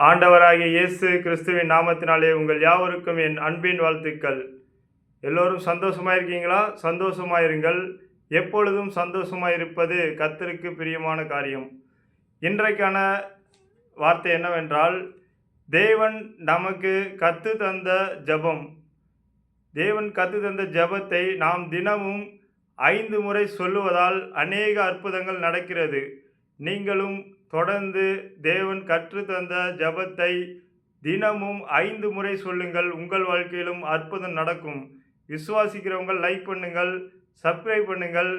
ஆண்டவராகிய இயேசு கிறிஸ்துவின் நாமத்தினாலே உங்கள் யாவருக்கும் என் அன்பின் வாழ்த்துக்கள். எல்லோரும் சந்தோஷமாக இருக்கீங்களா சந்தோஷமாக இருங்கள் எப்பொழுதும் சந்தோஷமாக இருப்பது கத்தருக்கு பிரியமான காரியம். இன்றைக்கான வார்த்தை என்னவென்றால் தேவன் நமக்கு கற்று தந்த ஜெபம். தேவன் கற்று தந்த ஜெபத்தை நாம் தினமும் ஐந்து முறை சொல்லுவதால் அநேக அற்புதங்கள் நடக்கிறது. நீங்களும் தொடர்ந்து தேவன் கற்று தந்த ஜெபத்தை தினமும் ஐந்து முறை சொல்லுங்கள். உங்கள் வாழ்க்கையிலும் அற்புதம் நடக்கும். விசுவாசிக்கிறவங்க லைக் பண்ணுங்கள் சப்ஸ்கிரைப் பண்ணுங்கள்.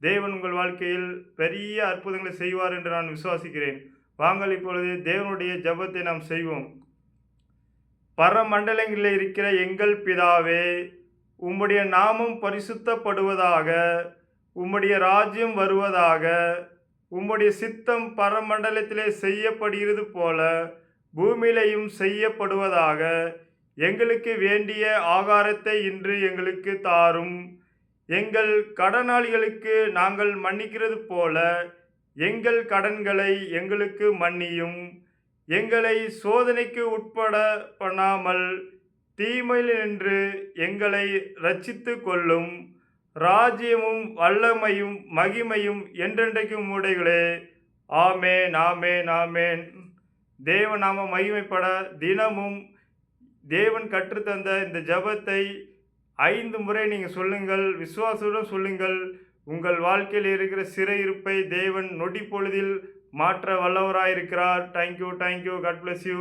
தேவன் உங்கள் வாழ்க்கையில் பெரிய அற்புதங்களை செய்வார் என்று நான் விசுவாசிக்கிறேன். வாங்கள் இப்பொழுது தேவனுடைய ஜெபத்தை நாம் செய்வோம். பரமண்டலங்களில் இருக்கிற எங்கள் பிதாவே உம்முடைய நாமம் பரிசுத்தப்படுவதாக உம்முடைய ராஜ்யம் வருவதாக உம்முடைய சித்தம் பரமண்டலத்திலே செய்யப்படுகிறது போல பூமியிலையும் செய்யப்படுவதாக எங்களுக்கு வேண்டிய ஆகாரத்தை இன்று எங்களுக்கு தாரும். எங்கள் கடனாளிகளுக்கு நாங்கள் மன்னிக்கிறது போல எங்கள் கடன்களை எங்களுக்கு மன்னியும். எங்களை சோதனைக்கு உட்பட பண்ணாமல் தீமையில் நின்று எங்களை ரட்சித்து கொள்ளும். ராஜ்யமும் வல்லமையும் மகிமையும் என்றென்றைக்கும் உடைகளே. ஆமேன் ஆமேன் ஆமேன். தேவநாம மகிமைப்பட தினமும் தேவன் கற்றுத்தந்த இந்த ஜெபத்தை ஐந்து முறை நீங்கள் சொல்லுங்கள் விசுவாசத்துடன் சொல்லுங்கள். உங்கள் வாழ்க்கையில் இருக்கிற சிறையிருப்பை தேவன் நொடி பொழுதில் மாற்ற வல்லவராயிருக்கிறார். Thank you thank you God bless you